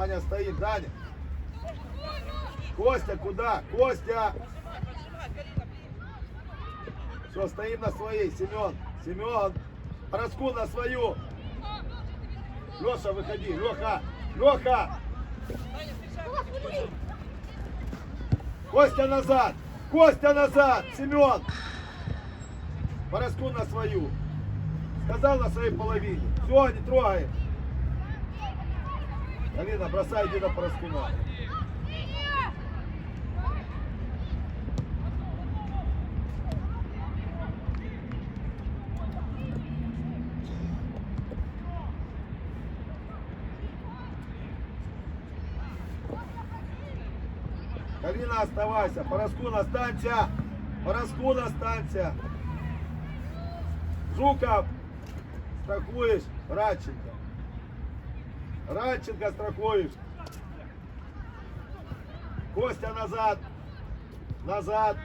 Даня стоит, Даня. Костя, куда? Костя! Все, стоим на своей. Семен, Семен. Параску на свою. Леша, выходи. Леха, Леха. Костя назад. Костя назад. Семен. Параску на свою. Сказал на своей половине. Все, не трогай. Алина, бросай, иди на Параскуна. Галина, оставайся. Параскун, останься. Параскун, останься. Жуков, страхуешь. Радченко. Радченко страхуешь. Костя назад. Назад.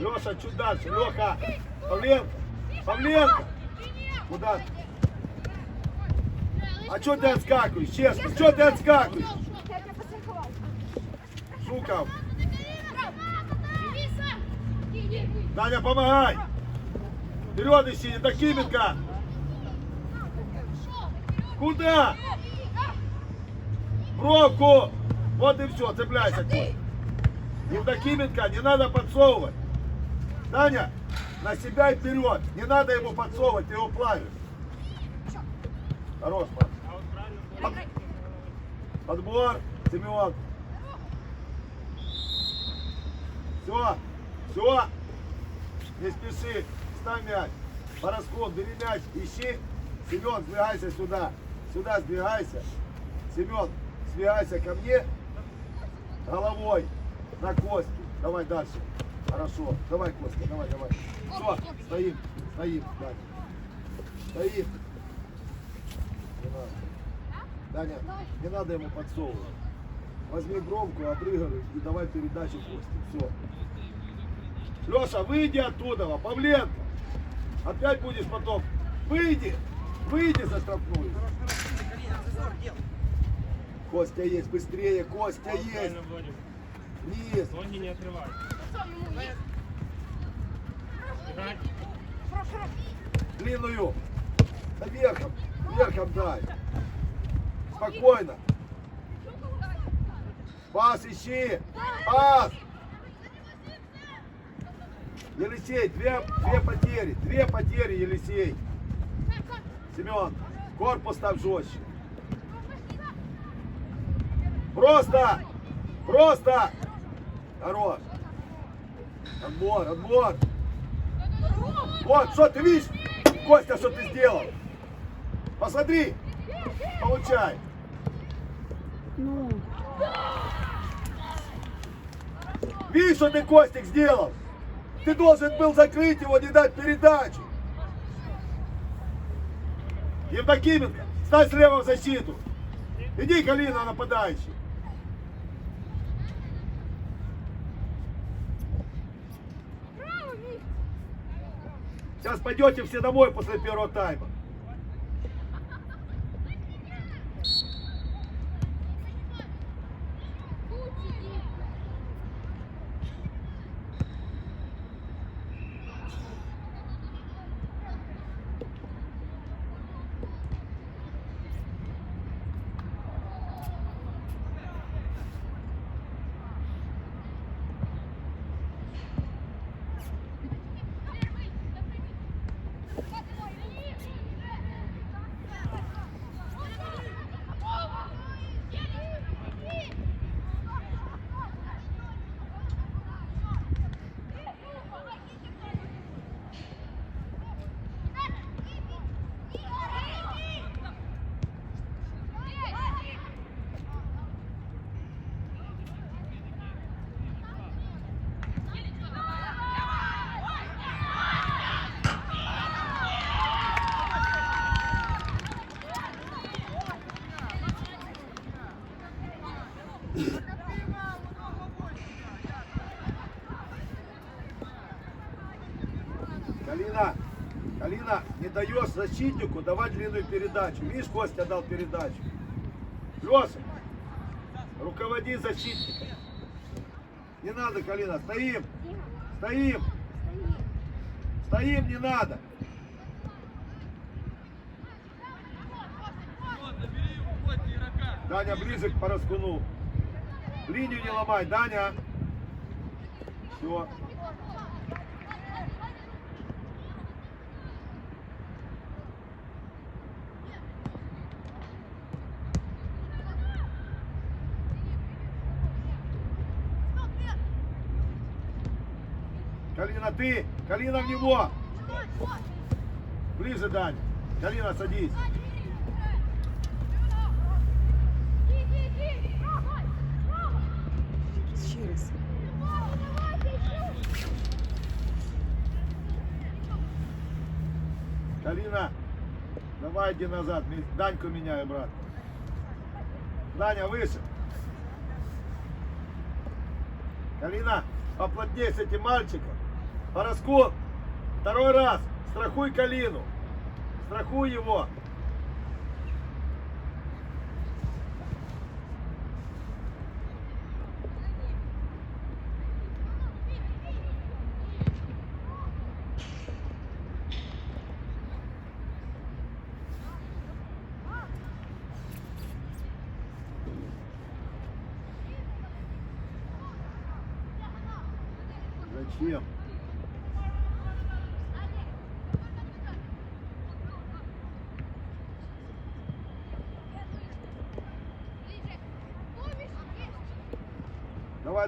Леша, чуть дальше. Леха. Павленко. Павленко. Куда? А что ты отскакиваешь, честно? Что ты отскакиваешь? Жуков. Даня, помогай. Вперед ищи, это Кименко. Куда? Бровку. Вот и все, цепляйся. Кость. Евдокименко, не надо подсовывать. Даня, на себя и вперед. Не надо ему подсовывать, ты его плавишь. Хорош, пап. Под- Подбор, Семен. Все, все. Не спеши. Ставь мяч. Пороскон, бери мяч, ищи. Семен, сбегайся сюда. Сюда сбегайся. Семен, сбегайся ко мне. Головой на Костю. Давай дальше. Хорошо. Давай, Костя, давай, давай. Все, стоим, стоим, Даня. Стоим. Не надо. Даня, не надо ему подсовывать. Возьми бровку, обрыгивай и давай передачу Косте. Все. Леша, выйди оттуда, Павленко. Опять будешь потом. Выйди, выйди за штрафную. Костя есть, быстрее, Костя есть. Низ. Ноги не отрывай. Длинную. Верхом, верхом дай. Спокойно. Пас ищи. Пас. Елисей, две, две потери. Две потери, Елисей. Семен, корпус ставь жестче. Просто. Просто. Хорош. Отбор, отбор. Вот, что ты видишь? Костя, что ты сделал? Посмотри. Получай. Ну, Видишь, что ты, Костик, сделал? Ты должен был закрыть его, не дать передачу. Евдокименко, стань слева в защиту. Иди, Калина, нападающий. Сейчас пойдете все домой после первого тайма. Даешь защитнику давать длинную передачу. Видишь, Костя дал передачу. Леша, руководи защитником. Не надо, Калина, стоим, стоим, стоим, не надо. Даня ближе к Пороскуну. Линию не ломай, Даня. Все. Калина, ты! Калина в него! Ближе, Даня. Калина, садись. Ще раз. Калина, давай иди назад. Даньку меняю, брат. Даня, выше. Калина, поплотнее с этим мальчиком. Пороскон, второй раз. Страхуй Калину. Страхуй его.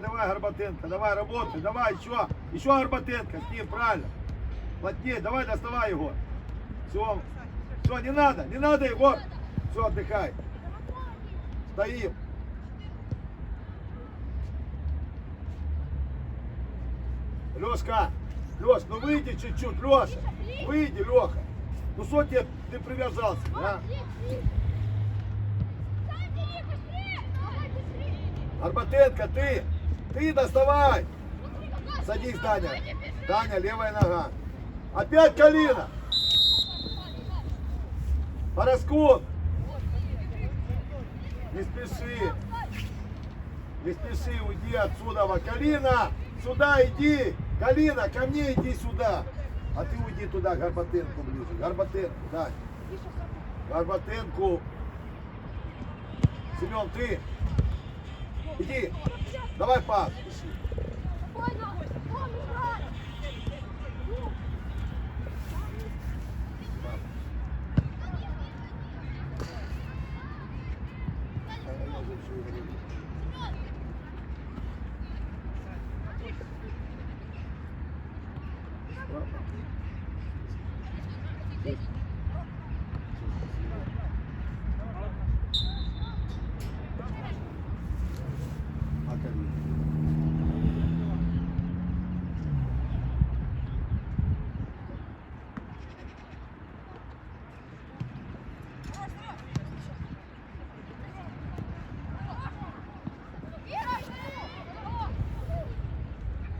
Давай, давай, Горбатенко, давай, работай, давай, еще, еще Горбатенко, с ним, правильно. Плотнее, давай, доставай его. Все, все, не надо, не надо его. Все, отдыхай. Стоим. Лешка, Леш, ну выйди чуть-чуть, Леша. Выйди, Леха. Ну что тебе ты привязался, а? Арбатенко, ты, ты доставай. Садись, Даня. Даня, левая нога. Опять Калина. Пороскун. Не спеши. Не спеши, уйди отсюда. Калина, сюда иди. Калина, ко мне иди сюда. А ты уйди туда, Горбатенку ближе. Горбатенку, Дань. Горбатенку. Семен, ты. Иди. Давай пас. А Калина?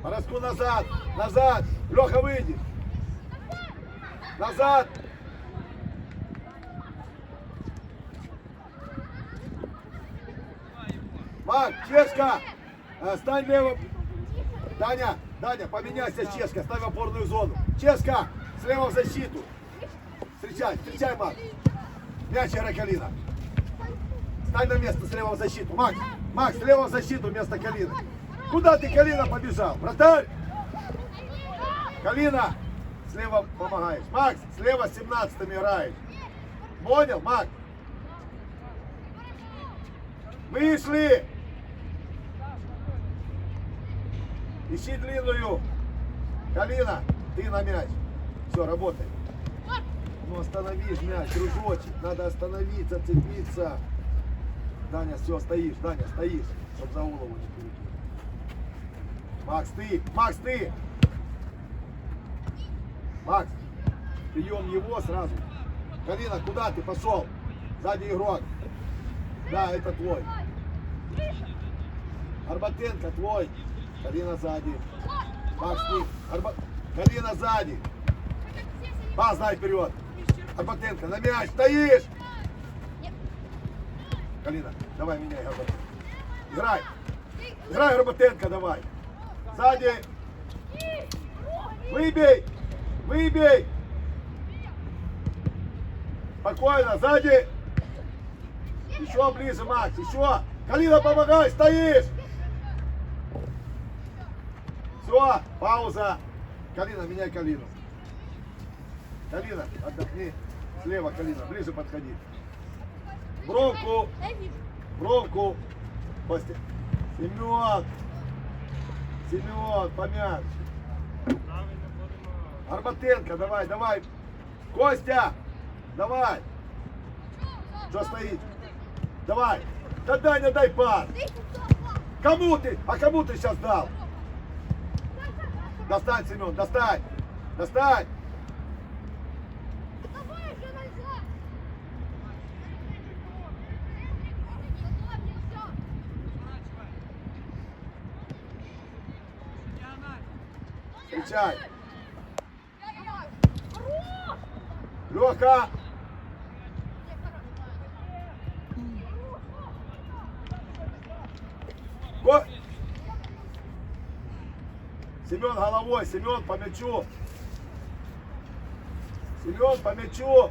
Пороску назад, назад. Леха, выйди. Назад. Мак, Чешка, э, стань лево. Даня, Даня, поменяйся с Чешка, ставь опорную зону. Чешка, слева в защиту. Встречай, встречай, Мак. Мяч, Калина. Стань на место слева в защиту. Макс, Макс, слева в защиту вместо Калины. Куда ты, Калина, побежал? Вратарь! Калина, слева помогаешь. Макс, слева с 17 играешь. Понял, Макс? Вышли! Ищи длинную. Калина, ты на мяч. Все, работай. Ну остановишь мяч, дружочек. Надо остановиться, цепиться. Даня, все, стоишь, Даня, стоишь. Чтоб за голову не перекинуть. Макс, ты! Макс, ты! Макс, прием его сразу. Калина, куда ты пошел? Сзади игрок. Да, это твой. Арбатенко твой. Калина сзади. Макс, ты. Арба... Калина сзади. Пас, дай вперед. Арбатенко, на мяч, стоишь! Калина, давай меняй Горбатенко. Играй! Играй, Горбатенко, давай! Сзади! Выбей! Выбей! Спокойно, сзади! Еще ближе, Макс, еще! Калина, помогай, стоишь! Все, пауза! Калина, меняй Калину. Калина, отдохни. Слева, Калина, ближе подходи. Бровку. Костя. Семен. Семен, помягче. Арбатенко, давай, давай. Костя, давай. Что стоит? Давай. Да дай, дай пас. Кому ты? А кому ты сейчас дал? Достань, Семен, достань. Достань. Встречай. Леха. Го- Семен головой, Семен по мячу. Семен по мячу.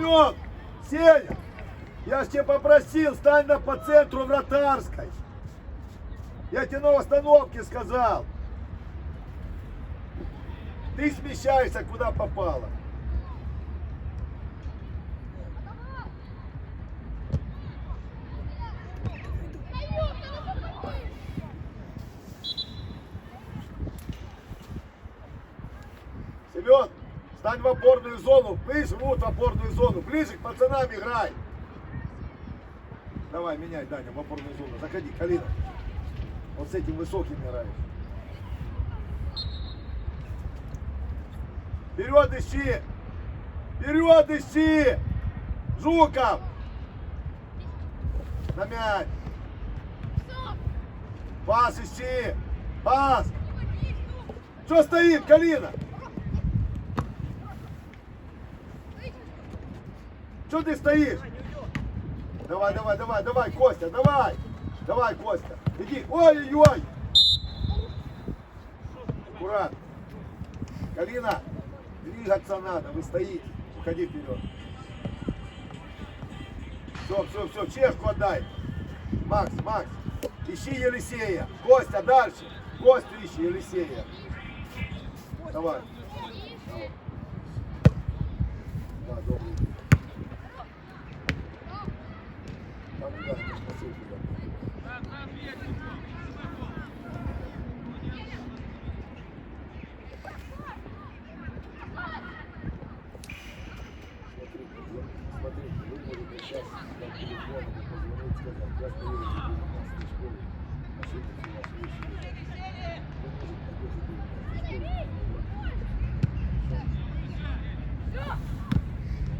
Семен! Сеня! Я ж тебя попросил, стань на по центру вратарской. Я тебе на остановке сказал. Ты смещаешься, куда попало. Семен, стань в опорную зону. Ближе, вот в опорную зону. Ближе к пацанам играй. Давай, меняй, Даня, в опорную зону. Заходи, Калина. Вот с этим высоким играешь. Вперед ищи! Вперед ищи! Жуков! На мяч! Пас ищи! Пас! Что стоит, Калина? Что ты стоишь? Давай, давай, давай, давай, Костя, давай! Давай, Костя! Иди! Ой-ой-ой! Аккуратно! Калина, двигаться надо, вы стоите. Уходи вперед. Все, все, все, чешку отдай. Макс, Макс, ищи Елисея. Костя, дальше. Костю ищи, Елисея. Давай. Да, добрый день. Там, да, не смотри туда. Смотри, смотри, вы можете сейчас на телефон позвонить, сказать, я стою в 19 школе, ошибки у вас вещи лежат. Вы можете такой же 19 школе.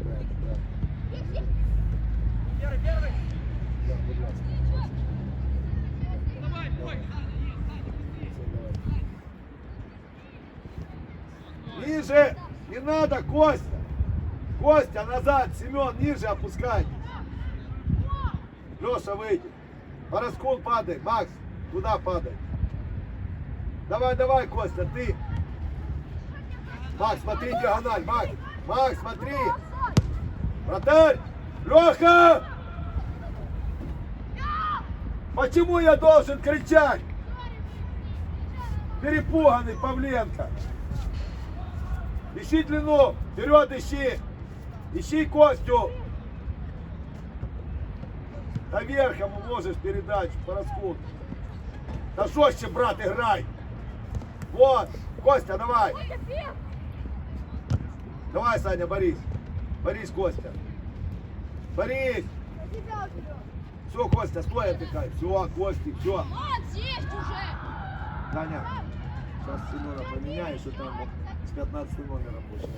Правильно, правильно. Первый, первый. Да, будь ласка. Давай. Давай. Ниже! Не надо, Костя! Костя, назад! Семен, ниже опускай! Леша, выйди! Пороскун падай! Макс, туда падай! Давай, давай, Костя, ты! Макс, смотри, диагональ! Макс! Макс, смотри! Вратарь! Леха! Почему я должен кричать? Перепуганный Павленко. Ищи длину. Вперед ищи. Ищи Костю. Та верхом можешь передать Пороскун. Да жестче, брат, играй. Вот. Костя, давай. Давай, Саня, борись. Борись, Костя. Борись. Все, Костя, стой, отдыхай. Все, Костик, все. Вот здесь уже. Даня, сейчас Семена поменяешь, и там с 15 номером играть.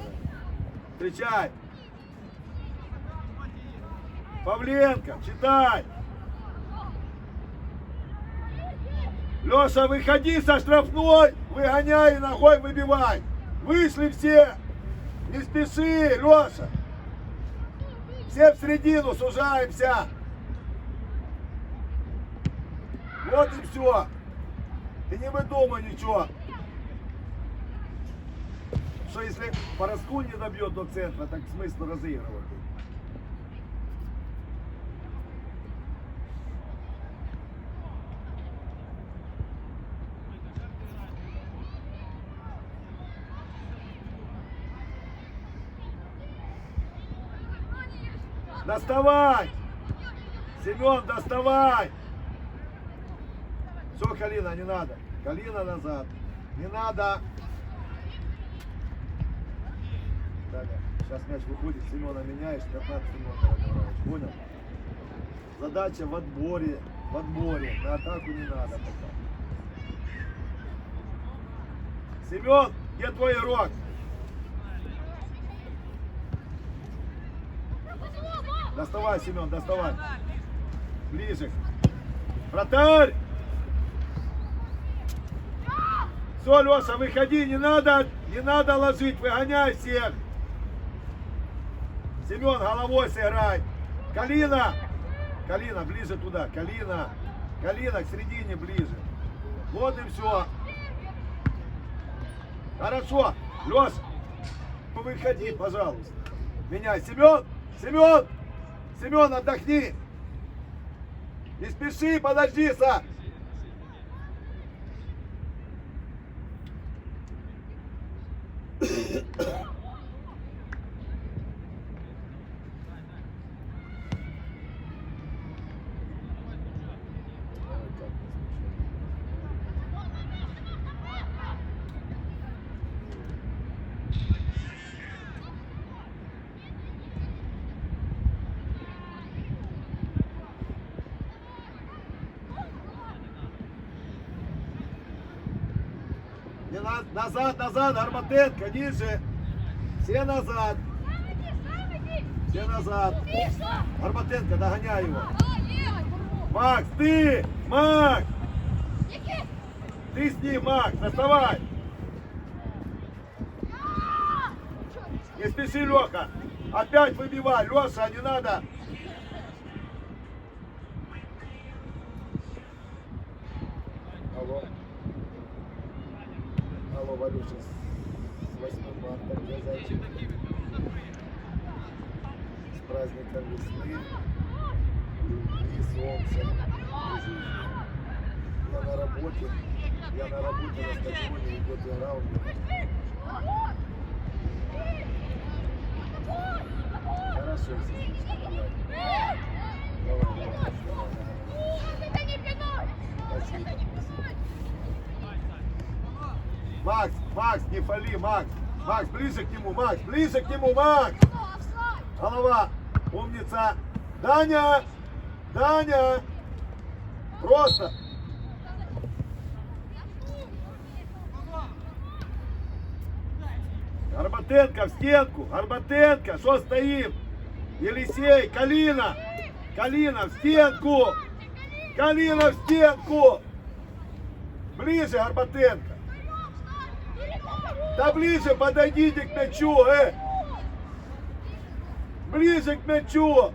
Встречай! Павленко, читай! Леша, выходи со штрафной, выгоняй ногой выбивай. Вышли все. Не спеши, Леша. Все в середину, сужаемся. Вот и все. И не выдумай ничего. Что если Пороскун не добьет до центра, так смысл разыгрывать. Доставай! Семен, доставай! Все, Калина, не надо. Калина назад. Не надо. Сейчас мяч выходит, Семена меняешь, 15 номер играешь. Понял? Задача в отборе. В отборе. На атаку не надо пока. Семен, где твой игрок? Доставай, Семен, доставай. Ближе. Вратарь! Все, Леша, выходи, не надо, не надо ложить, выгоняй всех. Семен, головой сыграй. Калина! Калина, ближе туда. Калина. Калина, к середине ближе. Вот и все. Хорошо. Леша, выходи, пожалуйста. Меняй. Семен! Семен! Семен, отдохни! Не спеши, подожди, Са! Назад, назад, Арбатенко, ниже. Все назад. Все назад. Арбатенко, догоняй его. Макс, ты! Макс! Ты с ним, Макс, доставай! Не спеши, Леха! Опять выбивай! Леша, не надо! Алло. Алло, Валюша, с 8 марта, зайчик? С праздником весны и солнца. Я на работе, я на работе на стадионе, идет игра у меня. Хорошо, сестричка, давай. Давай, давай, давай, спасибо. Макс, Макс, не фали, Макс. Макс, ближе к нему, Макс, ближе к нему, Макс. Голова, умница. Даня, Даня. Просто. Горбатенко в стенку, Горбатенко, что стоим? Елисей, Калина, Калина в стенку, Калина в стенку. Ближе, Горбатенко. Да ближе подойдите к мячу, э! Ближе к мячу!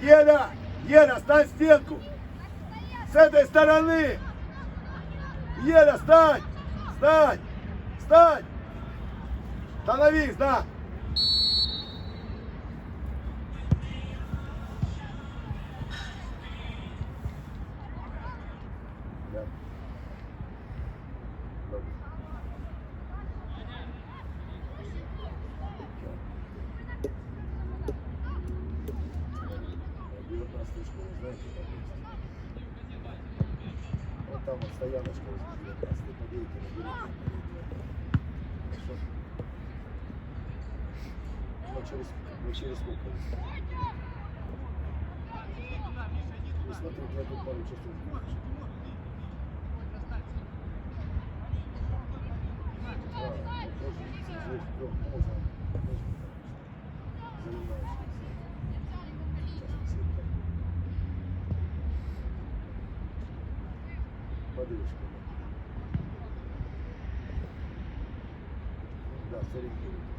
Еда! Еда, стань стенку! С этой стороны! Еда, стань! Стань! Стань! Становись, да! Да. Добре. Вот там вот стоит Яночка, возьми, как раз ты подъедете, наберите. Ну, через, ну, через сколько? Ну, смотри, я тут пару часов. больше. Да, ну, тоже здесь трёх можно, можно, занимаешься. Сейчас все так. Подышка. Да, сориентируй.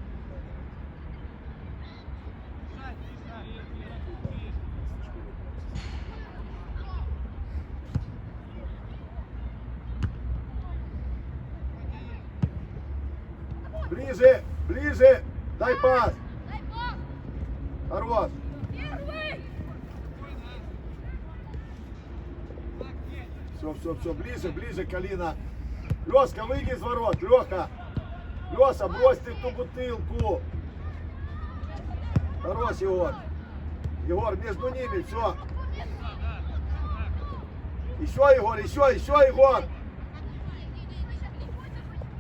Ближе, ближе, дай пас. Хорош. Все, все, все, ближе, ближе, Калина. Леска, выйди из ворот, Леха. Леша, брось ты ту бутылку. Хорош, Егор. Егор, между ними, все. Еще, Егор, еще, еще, Егор.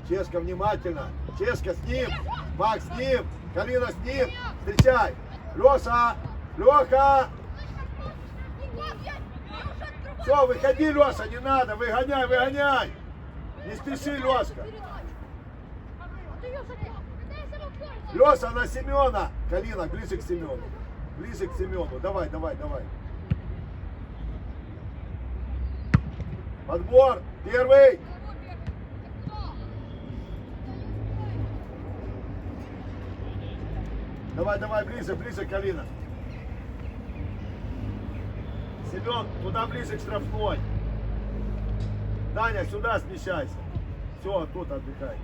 Чешка, внимательно. Чешка с ним. Макс с ним. Калина с ним. Встречай. Леша, Леха. Все, выходи, Леша, не надо. Выгоняй, выгоняй. Не спеши, Лешка. Леша на Семена. Калина, ближе к Семену. Ближе к Семену. Давай, давай, давай. Подбор. Первый. Давай, давай, ближе, ближе, Калина. Семен, туда ближе к штрафной. Даня, сюда смещайся. Все, тут отдыхай.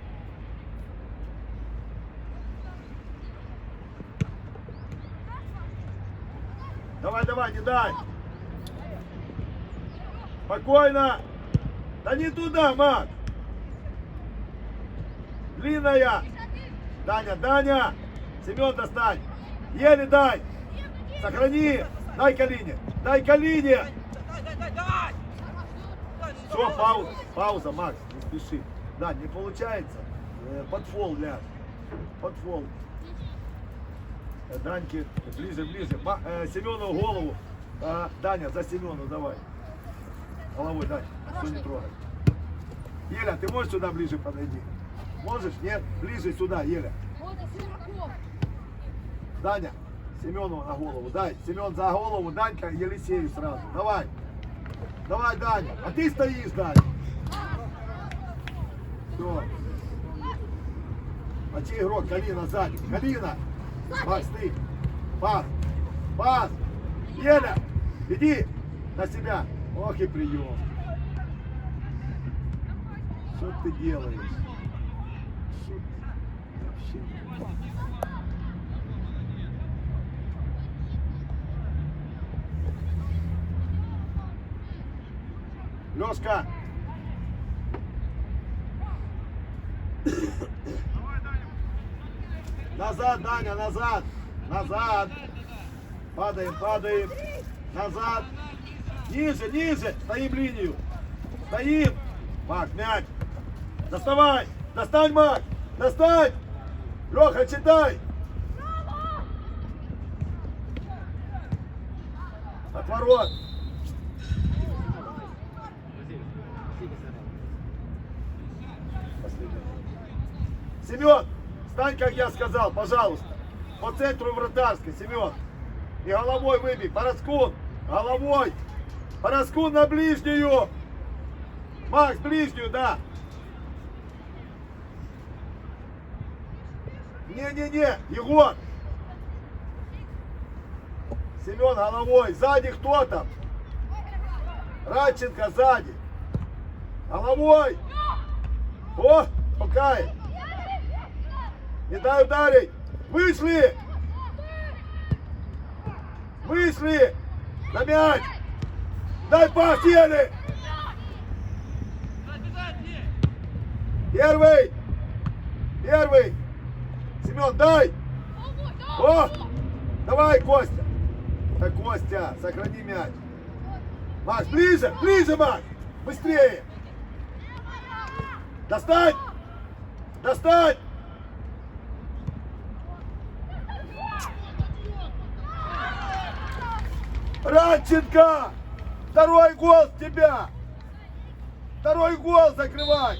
Давай, давай, не дай. Спокойно. Да не туда, Макс. Длинная. Даня, Даня. Семен, достань. Еле дай. Сохрани. Дай Калине. Дай Калине. Все, пауза. Пауза, Макс. Не спеши. Да, не получается. Э, Под фол ляг. Под фол. Э, Даньки, ближе, ближе. Э, Семену голову. А, Даня, за Семену давай. Головой, Дань. Все не трогай. Еля, ты можешь сюда ближе подойти? Можешь? Нет? Ближе сюда, Еля. Даня, Семену на голову. Дай, Семен за голову, Данька Елисею сразу. Давай. Давай, Даня. А ты стоишь, Даня. Все. А чей игрок? Калина сзади. Калина. Макс, ты. Пас. Пас. Еля. Иди на себя. Ох и прием. Что ты делаешь? Что ты вообще? Лешка! Назад, Даня, назад! Назад! Падаем, падаем! Назад! Ниже, ниже! Стоим линию! Стоим! Мак, мяч! Доставай! Достань, Мак! Достань! Леха, читай! Отворот! Семен, стань, как я сказал, пожалуйста. По центру вратарской, Семен. И головой выбей. Пороскун, головой. Пороскун на ближнюю. Макс, ближнюю, да. Не-не-не, Егор. Семен головой. Сзади кто там? Радченко сзади. Головой. О, покай. Не дай ударить. Вышли. Вышли. На мяч. Дай пас, не! Первый. Первый. Семен, дай. О, давай, Костя. Так, Костя, сохрани мяч. Макс, ближе, ближе, Макс. Быстрее. Достать! Достать! Радченко! Второй гол с тебя! Второй гол закрывай!